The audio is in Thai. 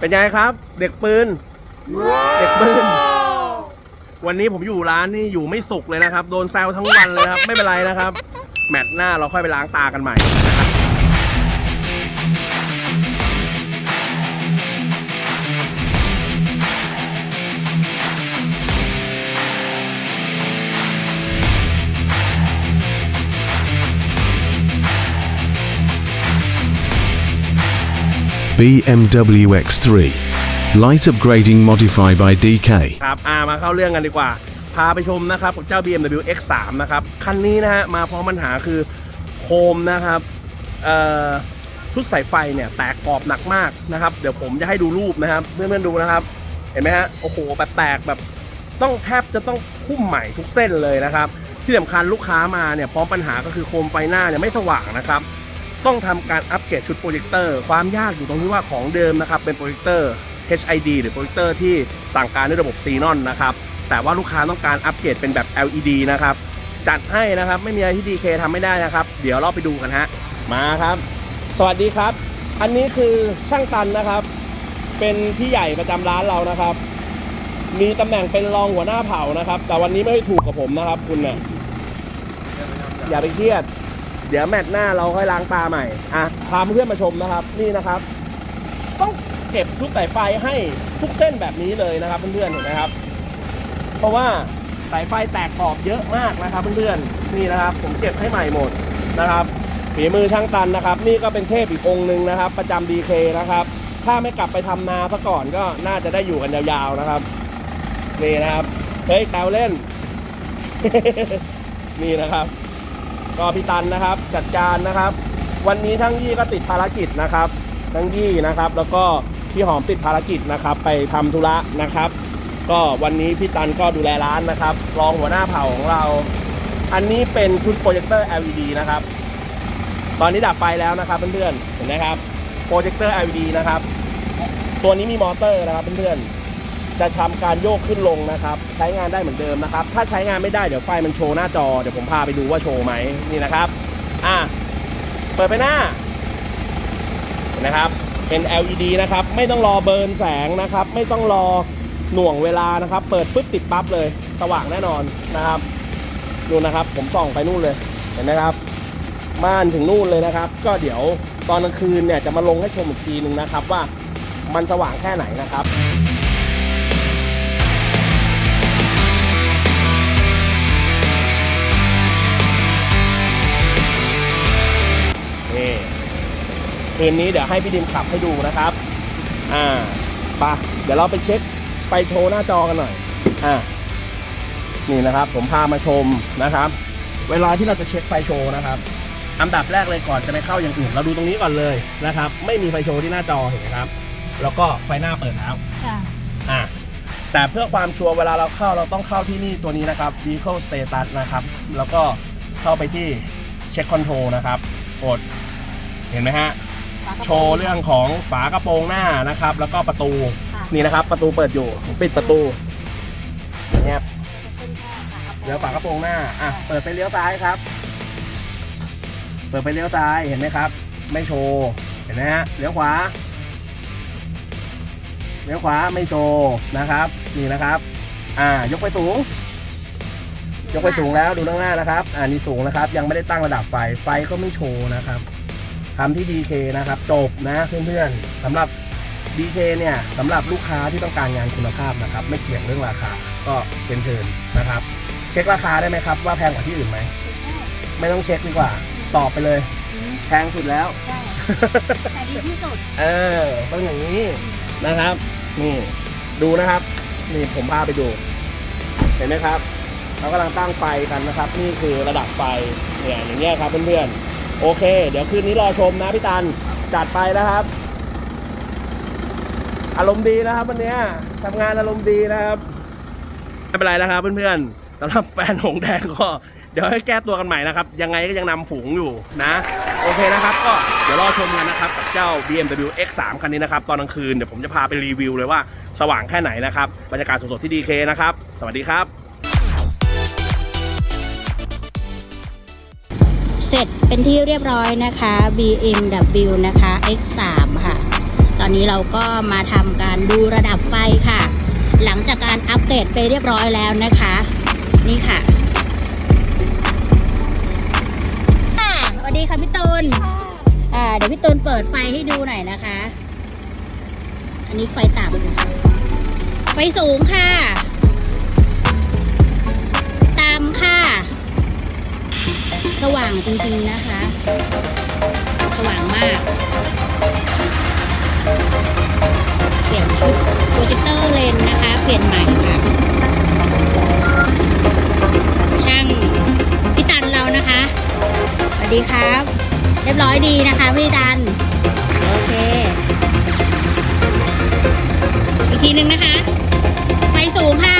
เป็นไงครับ เด็กปืน เด็กปืน วันนี้ผมอยู่ร้านนี่อยู่ไม่สุกเลยนะครับ โดนแซวทั้งวันเลยครับ ไม่เป็นไรนะครับ แมตช์หน้าเราค่อยไปล้างตากันใหม่ BMW X3. Light upgrading modified by DK. ครับอามาเข้าเรื่องกันดีกว่า พาไปชมนะครับกับเจ้า BMW X3 นะครับ คันนี้นะฮะ มาพร้อมปัญหาคือโคมนะครับชุดสายไฟเนี่ยแตกกรอบหนักมากนะครับ เดี๋ยวผมจะให้ดูรูปนะครับเพื่อนๆดูนะครับ เห็นไหมฮะ โอ้โห แบบแตกแบบต้องแทบจะต้องพุ่มใหม่ทุกเส้นเลยนะครับ ที่สำคัญลูกค้ามาเนี่ยพร้อมปัญหาก็คือโคมไฟหน้าเนี่ยไม่สว่างนะครับ ต้องทำการอัปเกรดชุดโปรเจคเตอร์ความยากอยู่ตรงที่ว่าของเดิมนะครับเป็นโปรเจคเตอร์ HID หรือโปรเจคเตอร์ที่สั่งการด้วยระบบ Xenon นะครับแต่ว่าลูกค้าต้องการอัปเกรดเป็นแบบ LED นะครับจัดให้นะครับไม่มีอะไรที่ DK ทำไม่ได้นะครับ เดี๋ยวเราไปดูกันฮะมาครับ สวัสดีครับ อันนี้คือช่างตันนะครับ เป็นพี่ใหญ่ประจำร้านเรานะครับ มีตำแหน่งเป็นรองหัวหน้าเผ่านะครับ แต่วันนี้ไม่ได้ถูกกับผมนะครับ คุณเนี่ยอย่าไปเครียด เดี๋ยวแมตช์หน้าเราค่อยล้างตาใหม่ อะ พาเพื่อนมาชมนะครับ นี่นะครับ ต้องเก็บชุดสายไฟให้ทุกเส้นแบบนี้เลยนะครับเพื่อนๆเห็นไหมครับ เพราะว่าสายไฟแตกขอบเยอะมากนะครับเพื่อนๆ นี่นะครับ ผมเก็บให้ใหม่หมดนะครับฝีมือช่างตันนะครับ นี่ก็เป็นเทพอีกองค์หนึ่งนะครับ ประจำดีเคนะครับ ถ้าไม่กลับไปทำนาซะก่อนก็น่าจะได้อยู่กันยาวๆนะครับ นี่นะครับ เฮ้ยแตวเล่น นี่นะครับ ก็พี่ตันนะครับจัดการนะครับ วันนี้ช่างยี่ก็ติดภารกิจนะครับช่างยี่นะครับ แล้วก็พี่หอมติดภารกิจนะครับ ไปทำธุระนะครับ ก็วันนี้พี่ตันก็ดูแลร้านนะครับ รองหัวหน้าเผ่าของเรา อันนี้เป็นชุดโปรเจคเตอร์ LED นะครับ ตอนนี้ดับไฟแล้วนะครับเพื่อนๆเห็นไหมครับโปรเจคเตอร์ LED นะครับ ตัวนี้มีมอเตอร์นะครับเพื่อนๆ จะทำการโยกขึ้นลงนะครับ ใช้งานได้เหมือนเดิมนะครับ ถ้าใช้งานไม่ได้เดี๋ยวไฟมันโชว์หน้าจอ เดี๋ยวผมพาไปดูว่าโชว์ไหมนี่นะครับ อะ เปิดไปหน้านะครับเป็น LED นะครับ ไม่ต้องรอเบิร์นแสงนะครับ ไม่ต้องรอหน่วงเวลานะครับ เปิดปุ๊บติดปั๊บเลย สว่างแน่นอนนะครับดูนะครับ ผมส่องไปนู่นเลยเห็นไหมครับม่านถึงนู่นเลยนะครับ ก็เดี๋ยวตอนกลางคืนเนี่ยจะมาลงให้ชมอีกทีหนึ่งนะครับว่ามันสว่างแค่ไหนนะครับ คืนนี้เดี๋ยวให้พี่ดิมขับให้ดูนะครับ อ่าไปะเดี๋ยวเราไปเช็คไปโชว์หน้าจอกันหน่อย อ่านี่นะครับ ผมพามาชมนะครับ เวลาที่เราจะเช็คไฟโชว์นะครับอันดับแรกเลยก่อนจะไปเข้าอย่างอื่นเราดูตรงนี้ก่อนเลยนะครับ ไม่มีไฟโชว์ที่หน้าจอเห็นไหมครับ แล้วก็ไฟหน้าเปิดแล้วค่ะอะแต่เพื่อความชัวร์เวลาเราเข้าเราต้องเข้าที่นี่ตัวนี้นะครับ vehicle status นะครับ แล้วก็เข้าไปที่ check control นะครับ กด เห็นไหมฮะ โชว์เรื่องของฝากระโปรงหน้านะครับ แล้วก็ประตูค่ะนี่นะครับ ประตูเปิดอยู่ผมปิดประตูอย่างเงี้ยจะขึ้นแค่ฝากระโปรงเหลือฝากระโปรงหน้าอะเปิดไปเลี้ยวซ้ายครับ เปิดไปเลี้ยวซ้ายเห็นไหมครับ ไม่โชว์เห็นไหมฮะเลี้ยวขวาเลี้ยวขวาไม่โชว์นะครับนี่นะครับ อ่ายกไปสูงยกไปสูงแล้วดูข้างหน้านะครับ อ่านี่สูงนะครับ ยังไม่ได้ตั้งระดับไฟไฟก็ไม่โชว์นะครับ ทำที่ DK นะครับจบนะเพื่อนๆสำหรับ DK เนี่ยสำหรับลูกค้าที่ต้องการงานคุณภาพนะครับ ไม่เกี่ยงเรื่องราคาก็เป็นเชิญนะครับ เช็คราคาได้ไหมครับ ว่าแพงกว่าที่อื่นไหมไม่ต้องเช็คดีกว่า ตอบไปเลยอืมแพงสุดแล้วใช่แต่ดีที่สุด เออต้องอย่างนี้นะครับ นี่ดูนะครับ นี่ผมพาไปดู เห็นไหมครับ เรากำลังตั้งไฟกันนะครับ นี่คือระดับไฟเนี่ยอย่างเงี้ยครับเพื่อนๆ โอเค เดี๋ยวคืนนี้รอชมนะพี่ตันจัดไปนะครับ อารมณ์ดีนะครับวันนี้ทำงานอารมณ์ดีนะครับไม่เป็นไรนะครับเพื่อนๆสำหรับแฟนหงแดงก็เดี๋ยวให้แก้ตัวกันใหม่นะครับ ยังไงก็ยังนำฝูงอยู่นะ โอเคนะครับ ก็เดี๋ยวรอชมกันนะครับกับเจ้า BMW X3 คันนี้นะครับ ตอนกลางคืนเดี๋ยวผมจะพาไปรีวิวเลยว่าสว่างแค่ไหนนะครับ บรรยากาศสดๆที่ DK นะครับ สวัสดีครับ เสร็จเป็นที่เรียบร้อยนะคะ BMW นะคะ X3 ค่ะ ตอนนี้เราก็มาทำการดูระดับไฟค่ะ หลังจากการอัปเกรดไปเรียบร้อยแล้วนะคะ นี่ค่ะค่ะสวัสดีค่ะพี่ตูนอ่าเดี๋ยวพี่ตูนเปิดไฟให้ดูหน่อยนะคะ อันนี้ไฟต่ำไฟสูงค่ะตามค่ะ สว่างจริงๆนะคะ สว่างมากเปลี่ยนชุดโปรเจคเตอร์เลนนะคะ เปลี่ยนใหม่ค่ะช่างพี่ตันเรานะคะสวัสดีครับ เรียบร้อยดีนะคะพี่ตัน โอเค อีกทีหนึ่งนะคะ ไฟสูงค่ะ